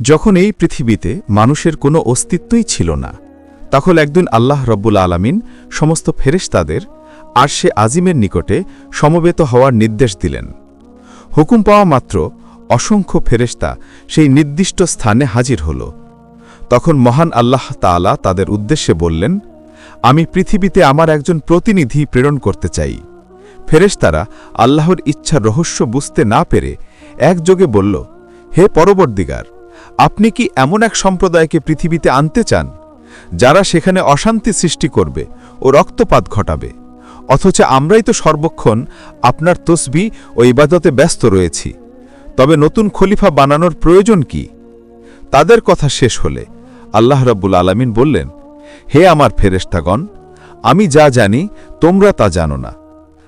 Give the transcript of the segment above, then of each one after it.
যখন এই পৃথিবীতে মানুষের কোনো অস্তিত্বই ছিল না, তখন একদিন আল্লাহ রব্বুল আলামিন সমস্ত ফেরেশতাদের সে আজিমের নিকটে সমবেত হওয়ার নির্দেশ দিলেন। হুকুম পাওয়া মাত্র অসংখ্য ফেরেশতা সেই নির্দিষ্ট স্থানে হাজির হল। তখন মহান আল্লাহ তাআলা তাদের উদ্দেশ্যে বললেন, আমি পৃথিবীতে আমার একজন প্রতিনিধি প্রেরণ করতে চাই। ফেরেশতারা আল্লাহর ইচ্ছার রহস্য বুঝতে না পেরে একযোগে বলল, হে পরবর্দিগার আপনি কি এমন এক সম্প্রদায়কে পৃথিবীতে আনতে চান, যারা সেখানে অশান্তি সৃষ্টি করবে ও রক্তপাত ঘটাবে? অথচ আমরাই তো সর্বক্ষণ আপনার তসবি ও ইবাদতে ব্যস্ত রয়েছি। তবে নতুন খলিফা বানানোর প্রয়োজন কি? তাদের কথা শেষ হলে আল্লাহ রব্বুল আলামিন বললেন, হে আমার ফেরেশতাগণ, আমি যা জানি তোমরা তা জানো না।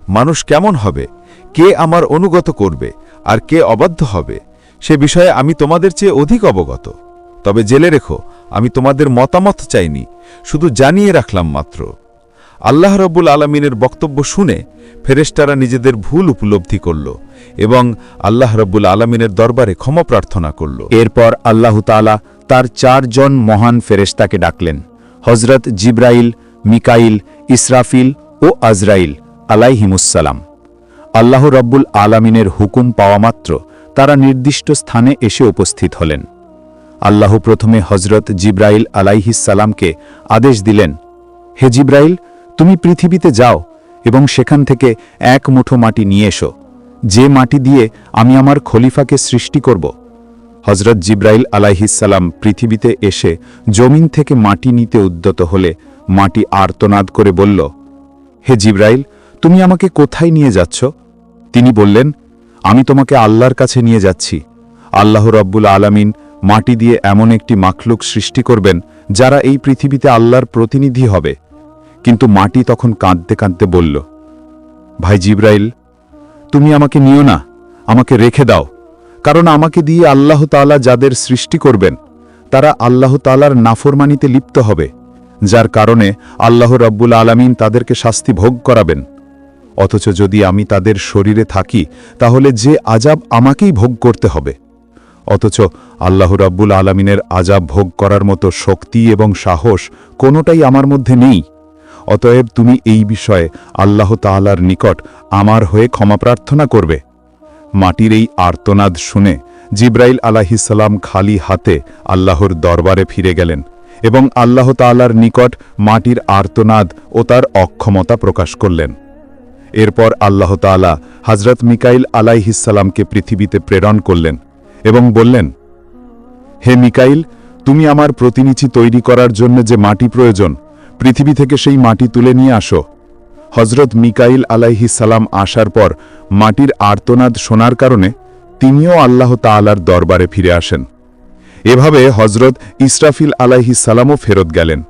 মানুষ কেমন হবে? কে আমার অনুগত করবে? আর কে অবাধ্য হবে? সে বিষয়ে আমি তোমাদের চেয়ে অধিক অবগত। তবে জেলে রেখো, আমি তোমাদের মতামত চাইনি, শুধু জানিয়ে রাখলাম মাত্র। আল্লাহ রব্বুল আলমিনের বক্তব্য শুনে ফেরেশতারা নিজেদের ভুল উপলব্ধি করল এবং আল্লাহ রব্বুল আলমিনের দরবারে ক্ষমা প্রার্থনা করল। এরপর আল্লাহ তাআলা তার চারজন মহান ফেরেশতাকে ডাকলেন হজরত জিব্রাইল, মিকাইল, ইসরাফিল ও আজরাইল আলাইহিমুসালাম আল্লাহ রব্বুল আলামিনের হুকুম পাওয়া মাত্র তারা নির্দিষ্ট স্থানে এসে উপস্থিত হলেন। আল্লাহ প্রথমে হজরত জিব্রাইল আলাইহিসালামকে আদেশ দিলেন, হে জিব্রাইল, তুমি পৃথিবীতে যাও এবং সেখান থেকে এক মুঠো মাটি নিয়ে এসো। যে মাটি দিয়ে আমি আমার খলিফাকে সৃষ্টি করব। হজরত জিব্রাইল আলাইহিসাল্লাম পৃথিবীতে এসে জমিন থেকে মাটি নিতে উদ্যত হলে মাটি আর্তনাদ করে বলল, হে জিব্রাইল, তুমি আমাকে কোথায় নিয়ে যাচ্ছ? তিনি বললেন আমি তোমাকে আল্লাহর কাছে নিয়ে যাচ্ছি। আল্লাহ রব্বুল আলামিন মাটি দিয়ে এমন একটি মাখলুক সৃষ্টি করবেন, যারা এই পৃথিবীতে আল্লাহর প্রতিনিধি হবে। কিন্তু মাটি তখন কাঁদতে কাঁদতে বলল, ভাই জিব্রাইল, তুমি আমাকে নিও না, আমাকে রেখে দাও। কারণ আমাকে দিয়ে আল্লাহ তাআলা যাদের সৃষ্টি করবেন, তারা আল্লাহ তালার নাফরমানিতে লিপ্ত হবে, যার কারণে আল্লাহ রব্বুল আলামিন তাদেরকে শাস্তি ভোগ করাবেন। অথচ যদি আমি তাদের শরীরে থাকি, তাহলে যে আজাব আমাকেই ভোগ করতে হবে। অথচ আল্লাহ রাব্বুল আলামিনের আজাব ভোগ করার মতো শক্তি এবং সাহস কোনোটাই আমার মধ্যে নেই। অতএব তুমি এই বিষয়ে আল্লাহ তাআলার নিকট আমার হয়ে ক্ষমা প্রার্থনা করবে। মাটির এই আর্তনাদ শুনে জিব্রাইল আলাহিসাল্লাম খালি হাতে আল্লাহর দরবারে ফিরে গেলেন এবং আল্লাহ তাআলার নিকট মাটির আর্তনাদ ও তার অক্ষমতা প্রকাশ করলেন। এরপর আল্লাহ তাআলা হজরত মিকাইল আলাইহিসাল্লামকে পৃথিবীতে প্রেরণ করলেন এবং বললেন, হে মিকাইল, তুমি আমার প্রতিনিধি তৈরি করার জন্য যে মাটি প্রয়োজন, পৃথিবী থেকে সেই মাটি তুলে নিয়ে আসো। হজরত মিকাইল আলাইহি সালাম আসার পর মাটির আর্তনাদ শোনার কারণে তিনিও আল্লাহ তাআলার দরবারে ফিরে আসেন। এভাবে হজরত ইসরাফিল আলাইহি সালামও ফেরত গেলেন।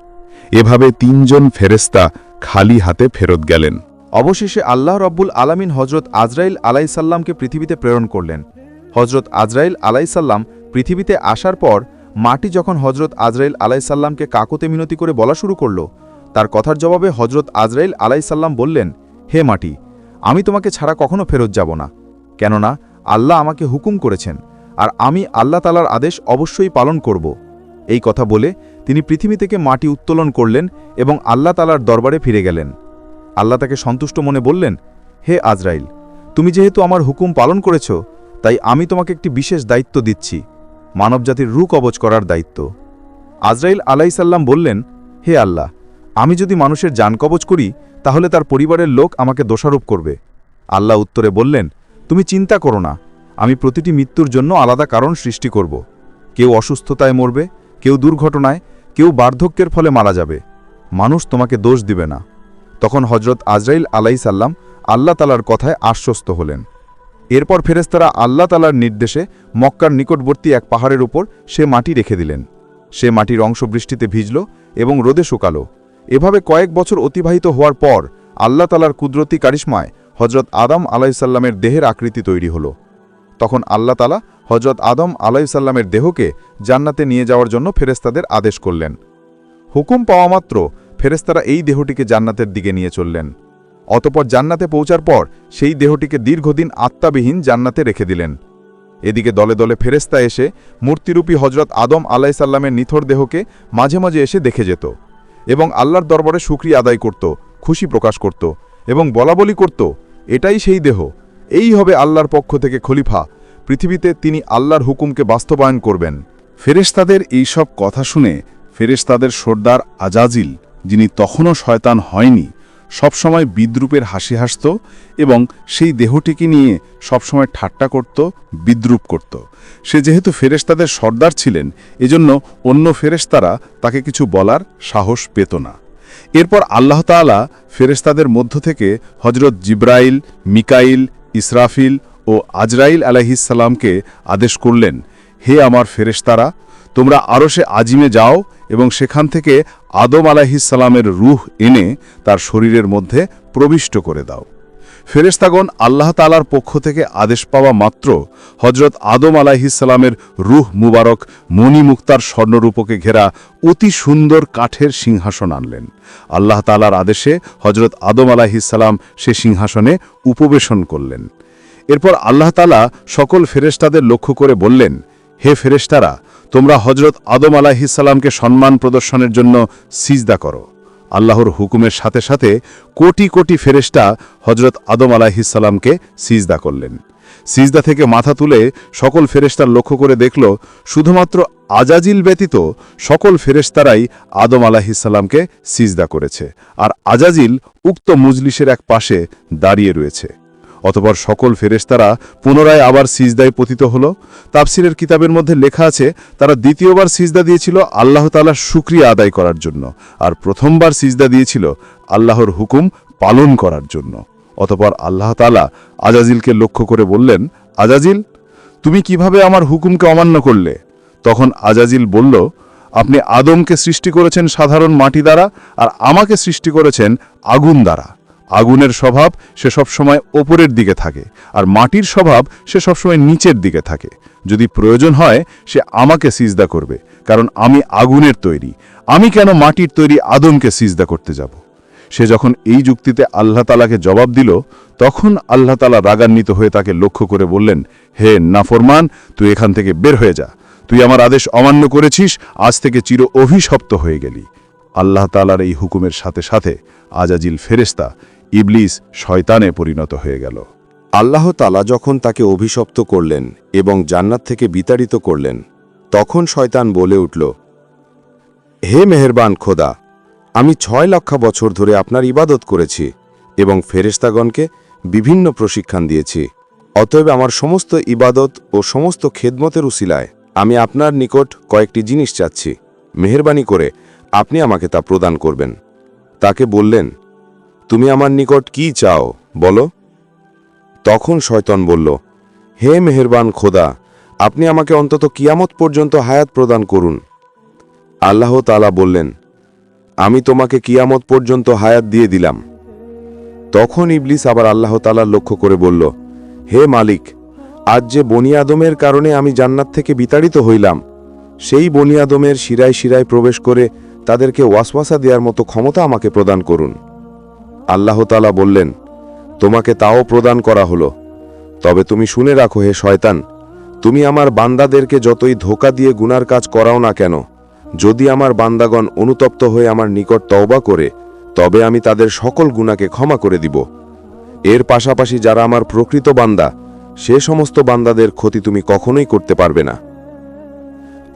এভাবে তিনজন ফেরেস্তা খালি হাতে ফেরত গেলেন। অবশেষে আল্লাহ রব্বুল আলামিন হজরত আজরাইল আলাইসাল্লামকে পৃথিবীতে প্রেরণ করলেন। হজরত আজরাইল আলাইসাল্লাম পৃথিবীতে আসার পর মাটি যখন হজরত আজরাইল আলাইসাল্লামকে কাকতে মিনতি করে বলা শুরু করল, তার কথার জবাবে হজরত আজরাইল আলাইসাল্লাম বললেন, হে মাটি, আমি তোমাকে ছাড়া কখনো ফেরত যাব না। কেননা আল্লাহ আমাকে হুকুম করেছেন আর আমি আল্লাহ তালার আদেশ অবশ্যই পালন করব। এই কথা বলে তিনি পৃথিবী থেকে মাটি উত্তোলন করলেন এবং আল্লাহ তালার দরবারে ফিরে গেলেন। আল্লাহ তাকে সন্তুষ্ট মনে বললেন, হে আজরাইল, তুমি যেহেতু আমার হুকুম পালন করেছ, তাই আমি তোমাকে একটি বিশেষ দায়িত্ব দিচ্ছি, মানবজাতির রু কবচ করার দায়িত্ব। আজরাইল আলাইসাল্লাম বললেন, হে আল্লাহ, আমি যদি মানুষের যান কবচ করি, তাহলে তার পরিবারের লোক আমাকে দোষারোপ করবে। আল্লাহ উত্তরে বললেন, তুমি চিন্তা করো না, আমি প্রতিটি মৃত্যুর জন্য আলাদা কারণ সৃষ্টি করব। কেউ অসুস্থতায় মরবে, কেউ দুর্ঘটনায়, কেউ বার্ধক্যের ফলে মারা যাবে। মানুষ তোমাকে দোষ দিবে না। তখন হজরত আজরাইল আলাইসাল্লাম আল্লাহ তালার কথায় আশ্বস্ত হলেন। এরপর ফেরেস্তারা আল্লাহ তালার নির্দেশে মক্কার নিকটবর্তী এক পাহাড়ের উপর সে মাটি রেখে দিলেন। সে মাটির অংশ বৃষ্টিতে ভিজল এবং রোদে শুকালো। এভাবে কয়েক বছর অতিবাহিত হওয়ার পর আল্লাহ তালার কুদরতি কারিশ্মায় হজরত আদম আলাইসাল্লামের দেহের আকৃতি তৈরি হল। তখন আল্লাহ তালা হজরত আদম আলাইসাল্লামের দেহকে জান্নাতে নিয়ে যাওয়ার জন্য ফেরেস্তাদের আদেশ করলেন। হুকুম পাওয়া মাত্র ফেরেস্তারা এই দেহটিকে জান্নাতের দিকে নিয়ে চললেন। অতপর জান্নাতে পৌঁছার পর সেই দেহটিকে দীর্ঘদিন আত্মাবিহীন জান্নাতে রেখে দিলেন। এদিকে দলে দলে ফেরেস্তা এসে মূর্তিরূপী হজরত আদম আলাইসাল্লামের নিথর দেহকে মাঝে মাঝে এসে দেখে যেত এবং আল্লাহর দরবারে সুক্রিয়া আদায় করত, খুশি প্রকাশ করত এবং বলাবলি করত, এটাই সেই দেহ। এই হবে আল্লাহর পক্ষ থেকে খলিফা। পৃথিবীতে তিনি আল্লাহর হুকুমকে বাস্তবায়ন করবেন। ফেরেশতাদের এইসব কথা শুনে ফেরেশতাদের সর্দার আজাজিল যিনি তখনও শয়তান হয়নি, সবসময় বিদ্রুপের হাসি হাসত এবং সেই দেহটিকে নিয়ে সবসময় ঠাট্টা করত, বিদ্রুপ করত। সে যেহেতু ফেরেশতাদের সর্দার ছিলেন, এজন্য অন্য ফেরেশতারা তাকে কিছু বলার সাহস পেত না। এরপর আল্লাহ তাআলা ফেরেশতাদের মধ্য থেকে হজরত জিব্রাইল, মিকাইল, ইসরাফিল ও আজরাইল আলাহিসাল্লামকে আদেশ করলেন, হে আমার ফেরেশতারা, তোমরা আরও সে আজিমে যাও এবং সেখান থেকে আদম আলাহিসাল্লামের রুহ এনে তার শরীরের মধ্যে প্রবিষ্ট করে দাও। ফেরেশতাগণ আল্লাহ তালার পক্ষ থেকে আদেশ পাওয়া মাত্র হজরত আদম আলাহিসাল্লামের রুহ মুবারক মণিমুক্তার স্বর্ণরূপকে ঘেরা অতি সুন্দর কাঠের সিংহাসন আনলেন। আল্লাহ তালার আদেশে হজরত আদম আলাহিসাল্লাম সে সিংহাসনে উপবেশন করলেন। এরপর আল্লাহ তালা সকল ফেরেশতাদের লক্ষ্য করে বললেন, হে ফেরেশতারা তোমরা হজরত আদম আলাহিসাল্লামকে সম্মান প্রদর্শনের জন্য সিজদা করো। আল্লাহর হুকুমের সাথে সাথে কোটি কোটি ফেরেশতা হজরত আদম আলাহিসাল্লামকে সিজদা করলেন। সিজদা থেকে মাথা তুলে সকল ফেরেশতার লক্ষ্য করে দেখল, শুধুমাত্র আজাজিল ব্যতীত সকল ফেরেশতারাই আদম আলাহিসাল্লামকে সিজদা করেছে। আর আজাজিল উক্ত মুজলিসের এক পাশে দাঁড়িয়ে রয়েছে। অতপর সকল ফেরেশতারা পুনরায় আবার সিজদায় পতিত হল। তাফসিরের কিতাবের মধ্যে লেখা আছে, তারা দ্বিতীয়বার সিজদা দিয়েছিল আল্লাহ তালার শুক্রিয়া আদায় করার জন্য আর প্রথমবার সিজদা দিয়েছিল আল্লাহর হুকুম পালন করার জন্য। অতপর আল্লাহ তালা আজাজিলকে লক্ষ্য করে বললেন, আজাজিল, তুমি কীভাবে আমার হুকুমকে অমান্য করলে? তখন আজাজিল বলল, আপনি আদমকে সৃষ্টি করেছেন সাধারণ মাটি দ্বারা আর আমাকে সৃষ্টি করেছেন আগুন দ্বারা। আগুনের স্বভাব সে সবসময় ওপরের দিকে থাকে, আর মাটির স্বভাব সে সবসময় নিচের দিকে থাকে। যদি প্রয়োজন হয়, সে আমাকে সিজদা করবে, কারণ আমি আগুনের তৈরি। আমি কেন মাটির তৈরি আদমকে সিজদা করতে যাব? সে যখন এই যুক্তিতে আল্লাহ তালাকে জবাব দিল, তখন আল্লাহ তালা রাগান্বিত হয়ে তাকে লক্ষ্য করে বললেন, হে নাফরমান, তুই এখান থেকে বের হয়ে যা। তুই আমার আদেশ অমান্য করেছিস, আজ থেকে চির অভিশপ্ত হয়ে গেলি। আল্লাহ তালার এই হুকুমের সাথে সাথে আজাজিল ফেরেস্তা ইবলিস শয়তানে পরিণত হয়ে গেল। আল্লাহ তালা যখন তাকে অভিশপ্ত করলেন এবং জান্নাত থেকে বিতাড়িত করলেন, তখন শয়তান বলে উঠল, হে মেহেরবান খোদা, আমি ছয় লক্ষ বছর ধরে আপনার ইবাদত করেছি এবং ফেরেস্তাগণকে বিভিন্ন প্রশিক্ষণ দিয়েছি। অতএব আমার সমস্ত ইবাদত ও সমস্ত খেদমতের উসিলায় আমি আপনার নিকট কয়েকটি জিনিস চাচ্ছি। মেহেরবানি করে আপনি আমাকে তা প্রদান করবেন। তাকে বললেন তুমি আমার নিকট কি চাও? বলো। তখন শয়তন বলল, হে মেহেরবান খোদা, আপনি আমাকে অন্তত কিয়ামত পর্যন্ত হায়াত প্রদান করুন। আল্লাহ তালা বললেন, আমি তোমাকে কিয়ামত পর্যন্ত হায়াত দিয়ে দিলাম। তখন ইবলিস আবার আল্লাহ তালার লক্ষ্য করে বলল, হে মালিক, আজ যে বনি আদমের কারণে আমি জান্নাত থেকে বিতাড়িত হইলাম, সেই বনি আদমের শিরায় শিরায় প্রবেশ করে তাদেরকে ওয়াসওয়াসা দেওয়ার মতো ক্ষমতা আমাকে প্রদান করুন। আল্লাহ তালা বললেন, তোমাকে তাও প্রদান করা হলো। তবে তুমি শুনে রাখো হে শয়তান, তুমি আমার বান্দাদেরকে যতই ধোকা দিয়ে গুনার কাজ করাও না কেন, যদি আমার বান্দাগণ অনুতপ্ত হয়ে আমার নিকট তওবা করে, তবে আমি তাদের সকল গুনাকে ক্ষমা করে দিব। এর পাশাপাশি যারা আমার প্রকৃত বান্দা, সে সমস্ত বান্দাদের ক্ষতি তুমি কখনোই করতে পারবে না।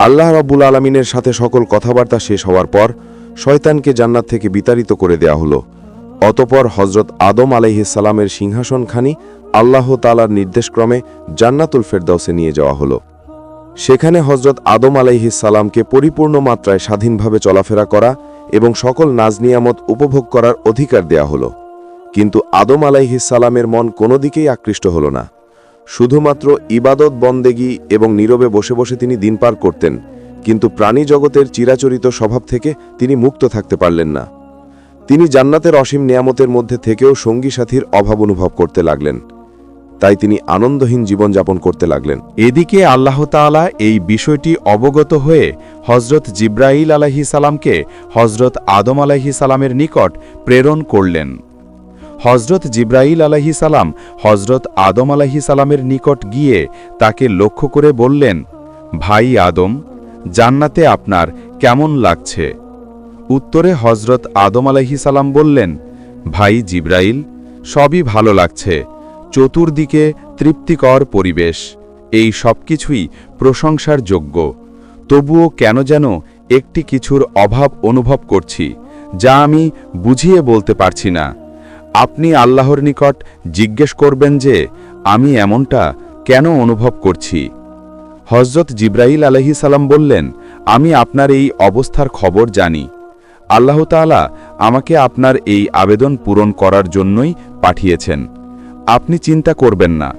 আল্লাহ রাব্বুল আলমিনের সাথে সকল কথাবার্তা শেষ হওয়ার পর, শয়তানকে জান্নাত থেকে বিতাড়িত করে দেয়া হলো। অতপর হজরত আদম আলাইহিসালামের সিংহাসনখানি আল্লাহ তালার নির্দেশক্রমে জান্নাতুল ফেরদাউসে নিয়ে যাওয়া হলো। সেখানে হজরত আদম আলাইহিসালামকে পরিপূর্ণ মাত্রায় স্বাধীনভাবে চলাফেরা করা এবং সকল নাজ নিয়ামত উপভোগ করার অধিকার দেয়া হলো। কিন্তু আদম আলাইহিসালামের মন কোনো দিকেই আকৃষ্ট হল না। শুধুমাত্র ইবাদত বন্দেগি এবং নীরবে বসে বসে তিনি দিন পার করতেন, কিন্তু প্রাণী জগতের চিরাচরিত স্বভাব থেকে তিনি মুক্ত থাকতে পারলেন না। তিনি জান্নাতের অসীম নিয়ামতের মধ্যে থেকেও সঙ্গী সাথীর অভাব অনুভব করতে লাগলেন। তাই তিনি আনন্দহীন জীবনযাপন করতে লাগলেন। এদিকে আল্লাহ তাআলা এই বিষয়টি অবগত হয়ে হজরত জিব্রাইল আলাহি সালামকে হজরত আদম আলাহি সালামের নিকট প্রেরণ করলেন। হজরত জিব্রাইল আলাহি সালাম হজরত আদম আলাহি সালামের নিকট গিয়ে তাকে লক্ষ্য করে বললেন, ভাই আদম, জান্নাতে আপনার কেমন লাগছে? উত্তরে হজরত আদম সালাম বললেন, ভাই জিব্রাইল, সবই ভালো লাগছে। চতুর্দিকে তৃপ্তিকর পরিবেশ। এই সব কিছুই প্রশংসার যোগ্য। তবুও কেন যেন একটি কিছুর অভাব অনুভব করছি, যা আমি বুঝিয়ে বলতে পারছি না। আপনি আল্লাহর নিকট জিজ্ঞেস করবেন যে, আমি এমনটা কেন অনুভব করছি? হজরত জিব্রাইল আলহি সালাম বললেন, আমি আপনার এই অবস্থার খবর জানি। আল্লাহ তাআলা আমাকে আপনার এই আবেদন পূরণ করার জন্যই পাঠিয়েছেন। আপনি চিন্তা করবেন না।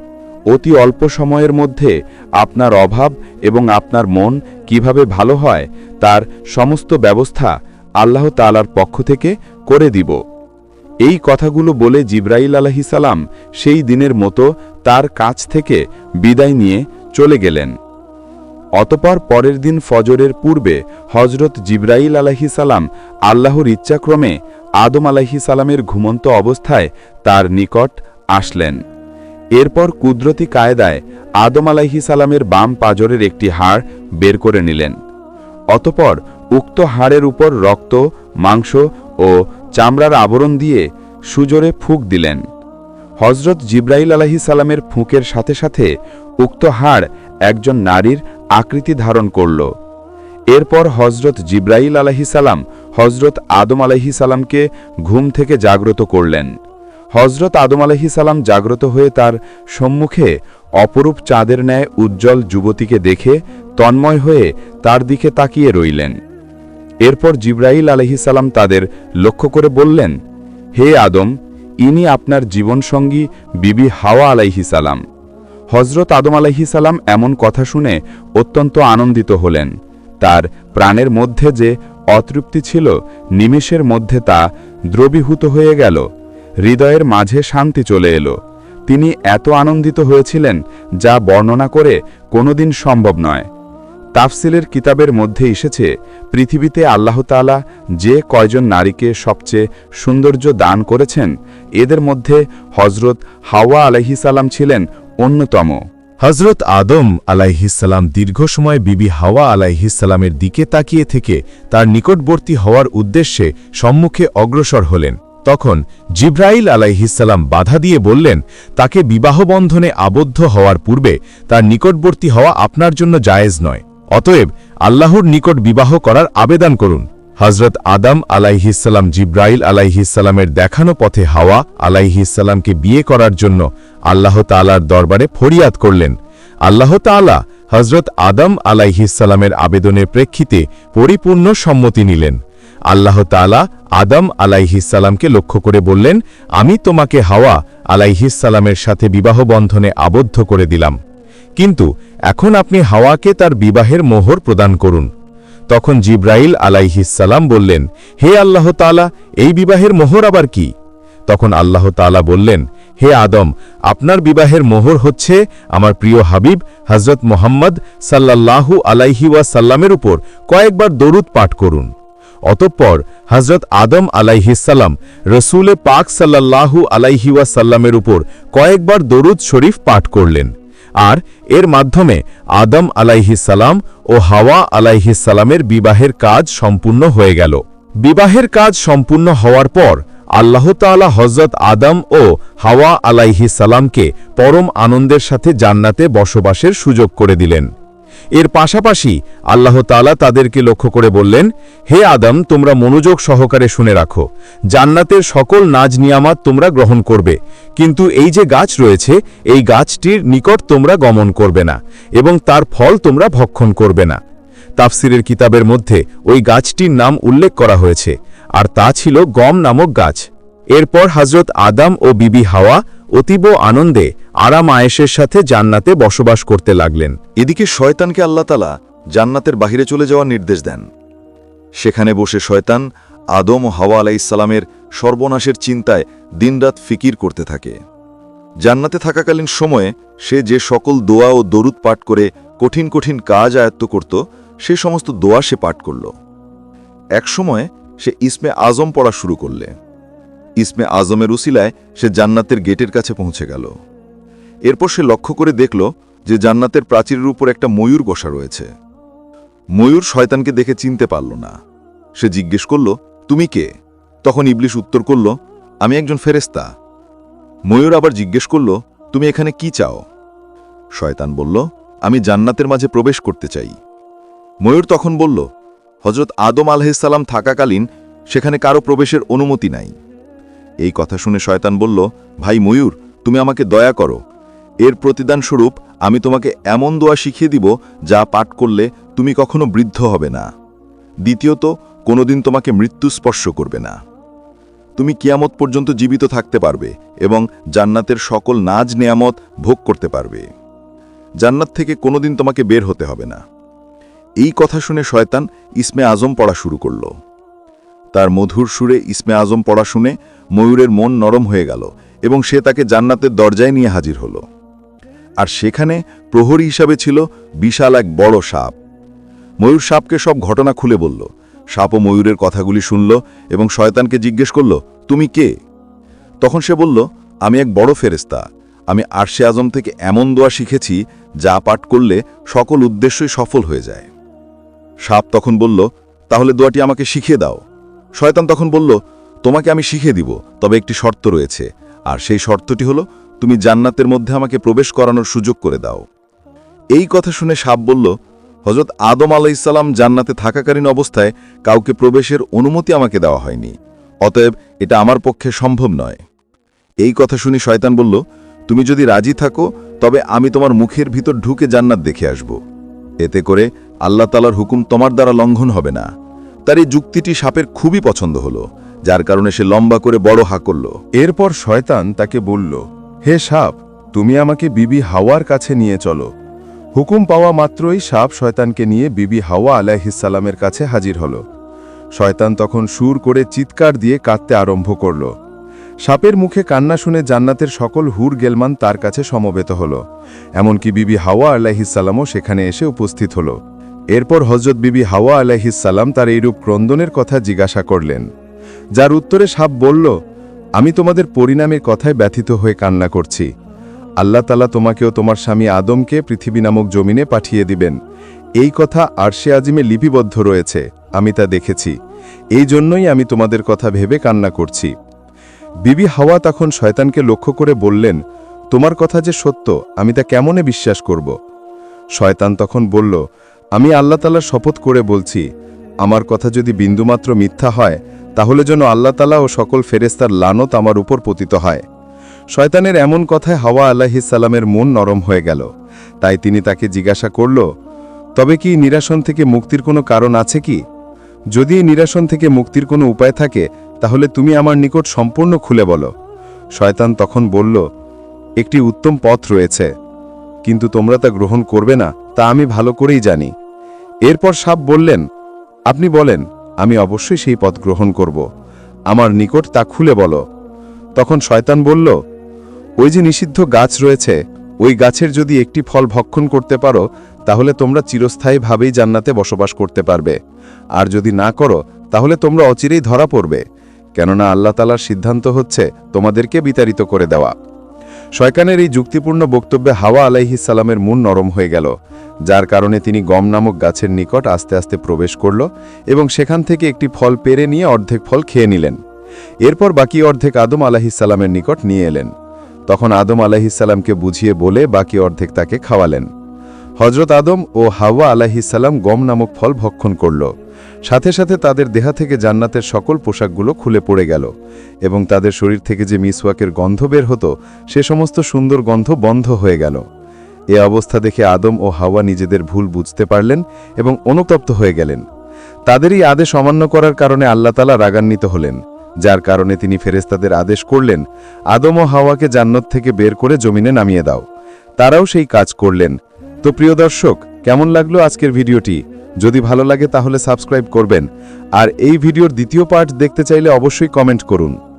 অতি অল্প সময়ের মধ্যে আপনার অভাব এবং আপনার মন কীভাবে ভালো হয় তার সমস্ত ব্যবস্থা আল্লাহ তাআলার পক্ষ থেকে করে দিব। এই কথাগুলো বলে জিব্রাইল আলহি সালাম সেই দিনের মতো তার কাছ থেকে বিদায় নিয়ে চলে গেলেন। অতপর পরের দিন ফজরের পূর্বে হজরত জিব্রাইল আলাহি সালাম আল্লাহর ইচ্ছাক্রমে আদম আলাহি সালামের ঘুমন্ত অবস্থায় তার নিকট আসলেন। এরপর কুদরতি কায়দায় আদম আলাহি সালামের বাম পাজরের একটি হাড় বের করে নিলেন। অতপর উক্ত হাড়ের উপর রক্ত, মাংস ও চামড়ার আবরণ দিয়ে সুজোরে ফুঁক দিলেন। হজরত জিব্রাইল আলাহি সালামের ফুঁকের সাথে সাথে উক্ত হাড় একজন নারীর আকৃতি ধারণ করল। এরপর হজরত জিব্রাইল আলাহি সালাম হজরত আদম আলাহি সালামকে ঘুম থেকে জাগ্রত করলেন। হজরত আদম আলাহি সালাম জাগ্রত হয়ে তার সম্মুখে অপরূপ চাঁদের ন্যায় উজ্জ্বল যুবতীকে দেখে তন্ময় হয়ে তার দিকে তাকিয়ে রইলেন। এরপর জিব্রাইল আলহিসাল্লাম তাদের লক্ষ্য করে বললেন, হে আদম, ইনি আপনার জীবনসঙ্গী বিবি হাওয়া আলাইহিসালাম হজরত আদম আলাইহিসাল্লাম এমন কথা শুনে অত্যন্ত আনন্দিত হলেন। তার প্রাণের মধ্যে যে অতৃপ্তি ছিল, নিমেষের মধ্যে তা দ্রবীভূত হয়ে গেল। হৃদয়ের মাঝে শান্তি চলে এলো। তিনি এত আনন্দিত হয়েছিলেন যা বর্ণনা করে কোনোদিন সম্ভব নয়। তাফসিলের কিতাবের মধ্যে এসেছে, পৃথিবীতে আল্লাহ তাআলা যে কয়জন নারীকে সবচেয়ে সৌন্দর্য দান করেছেন, এদের মধ্যে হজরত হাওয়া আলাইহিসাল্লাম ছিলেন অন্যতম। হজরত আদম আলাইহিসাল্লাম দীর্ঘ সময় বিবি হাওয়া আলাইহিসাল্লামের দিকে তাকিয়ে থেকে তার নিকটবর্তী হওয়ার উদ্দেশ্যে সম্মুখে অগ্রসর হলেন। তখন জিব্রাইল আলাইহিসাল্লাম বাধা দিয়ে বললেন, তাকে বিবাহবন্ধনে আবদ্ধ হওয়ার পূর্বে তার নিকটবর্তী হওয়া আপনার জন্য জায়েজ নয়। অতএব আল্লাহর নিকট বিবাহ করার আবেদন করুন। হজরত আদম আলাইহিসাল্লাম জিব্রাইল আলাইহিসাল্লামের দেখানো পথে হাওয়া আলাইহিসাল্লামকে বিয়ে করার জন্য আল্লাহ তালার দরবারে ফরিয়াদ করলেন। আল্লাহ তাআলা হজরত আদম আলাইহিসাল্লামের আবেদনের প্রেক্ষিতে পরিপূর্ণ সম্মতি নিলেন। আল্লাহ তাআলা আদম আলাইহিসাল্লামকে লক্ষ্য করে বললেন, আমি তোমাকে হাওয়া আলাইহিসাল্লামের সাথে বিবাহ বন্ধনে আবদ্ধ করে দিলাম। কিন্তু এখন আপনি হাওয়াকে তার বিবাহের মোহর প্রদান করুন। তখন জিব্রাইল আলাইহিসাল্লাম বললেন, হে আল্লাহ তাআলা, এই বিবাহের মোহর আবার কি? তখন আল্লাহ তাআলা বললেন হে আদম, আপনার বিবাহের মোহর হচ্ছে আমার প্রিয় হাবিব হজরত মোহাম্মদ সাল্লাল্লাহু আলাইহি ওয়াসাল্লামের উপর কয়েকবার দরুদ পাঠ করুন। অতঃপর হজরত আদম আলাইহিসাল্লাম রসুলে পাক সাল্লাল্লাহু আলাইহি ওয়াসাল্লামের উপর কয়েকবার দরুদ শরীফ পাঠ করলেন। আর এর মাধ্যমে আদম আলাইহিসাল্লাম ও হাওয়া আলাইহিসাল্লামের বিবাহের কাজ সম্পূর্ণ হয়ে গেল। বিবাহের কাজ সম্পূর্ণ হওয়ার পর আল্লাহ তাআলা হজরত আদম ও হাওয়া আলাইহি সালামকে পরম আনন্দের সাথে জান্নাতে বসবাসের সুযোগ করে দিলেন। এর পাশাপাশি আল্লাহ তাআলা তাদেরকে লক্ষ্য করে বললেন, হে আদম, তোমরা মনোযোগ সহকারে শুনে রাখো। জান্নাতের সকল নাজ নিয়ামাত তোমরা গ্রহণ করবে। কিন্তু এই যে গাছ রয়েছে, এই গাছটির নিকট তোমরা গমন করবে না এবং তার ফল তোমরা ভক্ষণ করবে না। তাফসিরের কিতাবের মধ্যে ওই গাছটির নাম উল্লেখ করা হয়েছে। আর তা ছিল গম নামক গাছ। এরপর হজরত আদাম ও বিবি হাওয়া অতীব আনন্দে আরাম আয়েশের সাথে জান্নাতে বসবাস করতে লাগলেন। এদিকে শয়তানকে আল্লাহতালা জান্নাতের বাহিরে চলে যাওয়ার নির্দেশ দেন। সেখানে বসে শয়তান আদম ও হাওয়া আলাইসালামের সর্বনাশের চিন্তায় দিনরাত ফিকির করতে থাকে। জান্নাতে থাকাকালীন সময়ে সে যে সকল দোয়া ও দরুদ পাঠ করে কঠিন কঠিন কাজ আয়ত্ত করত, সে সমস্ত দোয়া সে পাঠ করল। একসময় সে ইসমে আজম পড়া শুরু করলে। ইসমে আজমের উসিলায় সে জান্নাতের গেটের কাছে পৌঁছে গেল। এরপর সে লক্ষ্য করে দেখল যে জান্নাতের প্রাচীরের উপর একটা ময়ূর বসা রয়েছে। ময়ূর শয়তানকে দেখে চিনতে পারল না। সে জিজ্ঞেস করল, তুমি কে? তখন ইবলিশ উত্তর করল, আমি একজন ফেরেস্তা ময়ূর আবার জিজ্ঞেস করল, তুমি এখানে কি চাও? শয়তান বলল, আমি জান্নাতের মাঝে প্রবেশ করতে চাই। ময়ূর তখন বলল হজরত আদম আলহিসাল্লাম থাকাকালীন সেখানে কারও প্রবেশের অনুমতি নাই। এই কথা শুনে শয়তান বলল, ভাই ময়ূর, তুমি আমাকে দয়া করো। এর প্রতিদান স্বরূপ আমি তোমাকে এমন দোয়া শিখিয়ে দিব যা পাঠ করলে তুমি কখনো বৃদ্ধ হবে না। দ্বিতীয়ত, কোনোদিন তোমাকে মৃত্যু স্পর্শ করবে না। তুমি কিয়ামত পর্যন্ত জীবিত থাকতে পারবে এবং জান্নাতের সকল নাজ নেয়ামত ভোগ করতে পারবে। জান্নাত থেকে কোনোদিন তোমাকে বের হতে হবে না। এই কথা শুনে শয়তান ইসমে আজম পড়া শুরু করল। তার মধুর সুরে ইসমে আজম পড়া শুনে ময়ূরের মন নরম হয়ে গেল এবং সে তাকে জান্নাতের দরজায় নিয়ে হাজির হল। আর সেখানে প্রহরী হিসাবে ছিল বিশাল এক বড় সাপ। ময়ূর সাপকে সব ঘটনা খুলে বলল। সাপও ময়ূরের কথাগুলি শুনল এবং শয়তানকে জিজ্ঞেস করল, তুমি কে? তখন সে বলল, আমি এক বড় ফেরেস্তা আমি আরশে আজম থেকে এমন দোয়া শিখেছি যা পাঠ করলে সকল উদ্দেশ্যই সফল হয়ে যায়। সাপ তখন বলল, তাহলে দোয়াটি আমাকে শিখিয়ে দাও। শয়তান তখন বলল, তোমাকে আমি শিখিয়ে দিব, তবে একটি শর্ত রয়েছে, আর সেই শর্তটি হলো, তুমি জান্নাতের মধ্যে আমাকে প্রবেশ করানোর সুযোগ করে দাও। এই কথা শুনে সাপ বলল হজরত আদম আলাইসাল্লাম জান্নাতে থাকাকালীন অবস্থায় কাউকে প্রবেশের অনুমতি আমাকে দেওয়া হয়নি, অতএব এটা আমার পক্ষে সম্ভব নয়। এই কথা শুনে শয়তান বলল, তুমি যদি রাজি থাকো, তবে আমি তোমার মুখের ভিতর ঢুকে জান্নাত দেখে আসব। এতে করে আল্লাহ তালার হুকুম তোমার দ্বারা লঙ্ঘন হবে না। তার এই যুক্তিটি সাপের খুবই পছন্দ হলো, যার কারণে সে লম্বা করে বড় হা করল। এরপর শয়তান তাকে বলল, হে সাপ, তুমি আমাকে বিবি হাওয়ার কাছে নিয়ে চলো। হুকুম পাওয়া মাত্রই সাপ শয়তানকে নিয়ে বিবি হাওয়া আলাইহিসাল্লামের কাছে হাজির হল। শয়তান তখন সুর করে চিৎকার দিয়ে কাঁদতে আরম্ভ করল। সাপের মুখে কান্না শুনে জান্নাতের সকল হুর গেলমান তার কাছে সমবেত হল। এমনকি বিবি হাওয়া আলাইহিসাল্লামও সেখানে এসে উপস্থিত হল। এরপর হজরত বিবি হাওয়া আলাইহিসাল্লাম তার এইরূপ ক্রন্দনের কথা জিজ্ঞাসা করলেন, যার উত্তরে সাপ বলল, আমি তোমাদের পরিণামের কথায় ব্যথিত হয়ে কান্না করছি। আল্লাহ তালা তোমাকেও তোমার স্বামী আদমকে পৃথিবী নামক জমিনে পাঠিয়ে দিবেন। এই কথা আরশে আজিমে লিপিবদ্ধ রয়েছে, আমি তা দেখেছি। এই জন্যই আমি তোমাদের কথা ভেবে কান্না করছি। বিবি হাওয়া তখন শয়তানকে লক্ষ্য করে বললেন, তোমার কথা যে সত্য, আমি তা কেমনে বিশ্বাস করব? শয়তান তখন বলল আমি আল্লাহ তালার শপথ করে বলছি, আমার কথা যদি বিন্দুমাত্র মিথ্যা হয়, তাহলে যেন আল্লাহ তালা ও সকল ফেরেস্তার লানত আমার উপর পতিত হয়। শয়তানের এমন কথায় হাওয়া আলাহিসাল্লামের মন নরম হয়ে গেল। তাই তিনি তাকে জিজ্ঞাসা করল, তবে কি নিরাসন থেকে মুক্তির কোনো কারণ আছে কি? যদি নিরাসন থেকে মুক্তির কোনো উপায় থাকে, তাহলে তুমি আমার নিকট সম্পূর্ণ খুলে বলো। শয়তান তখন বলল, একটি উত্তম পথ রয়েছে, কিন্তু তোমরা তা গ্রহণ করবে না, তা আমি ভালো করেই জানি। এরপর সাপ বললেন, আপনি বলেন, আমি অবশ্যই সেই পথ গ্রহণ করব। আমার নিকট তা খুলে বলো। তখন শয়তান বলল, ওই যে নিষিদ্ধ গাছ রয়েছে, ওই গাছের যদি একটি ফল ভক্ষণ করতে পারো, তাহলে তোমরা চিরস্থায়ীভাবেই জান্নাতে বসবাস করতে পারবে। আর যদি না করো, তাহলে তোমরা অচিরেই ধরা পড়বে। কেননা আল্লাহ তালার সিদ্ধান্ত হচ্ছে তোমাদেরকে বিতাড়িত করে দেওয়া। শয়কানের এই যুক্তিপূর্ণ বক্তব্যে হাওয়া আলাইহিসালামের মন নরম হয়ে গেল, যার কারণে তিনি গম নামক গাছের নিকট আস্তে আস্তে প্রবেশ করল এবং সেখান থেকে একটি ফল পেরে নিয়ে অর্ধেক ফল খেয়ে নিলেন। এরপর বাকি অর্ধেক আদম আলাহিসাল্লামের নিকট নিয়ে এলেন। তখন আদম আলাহিসাল্লামকে বুঝিয়ে বলে বাকি অর্ধেক তাকে খাওয়ালেন। হজরত আদম ও হাওয়া আলাহিসাল্লাম গম নামক ফল ভক্ষণ করল। সাথে সাথে তাদের দেহা থেকে জান্নাতের সকল পোশাকগুলো খুলে পড়ে গেল এবং তাদের শরীর থেকে যে মিসওয়াকের গন্ধ বের হতো, সে সমস্ত সুন্দর গন্ধ বন্ধ হয়ে গেল। এ অবস্থা দেখে আদম ও হাওয়া নিজেদের ভুল বুঝতে পারলেন এবং অনুতপ্ত হয়ে গেলেন। তাদেরই আদেশ অমান্য করার কারণে আল্লাহতালা রাগান্বিত হলেন। যার কারণে তিনি ফেরেস্তাদের আদেশ করলেন, আদম ও হাওয়াকে জান্নাত থেকে বের করে জমিনে নামিয়ে দাও। তারাও সেই কাজ করলেন। তো প্রিয় দর্শক, কেমন লাগল আজকের ভিডিওটি? যদি ভালো লাগে তাহলে সাবস্ক্রাইব করবেন। আর এই ভিডিওর দ্বিতীয় পার্ট দেখতে চাইলে অবশ্যই কমেন্ট করুন।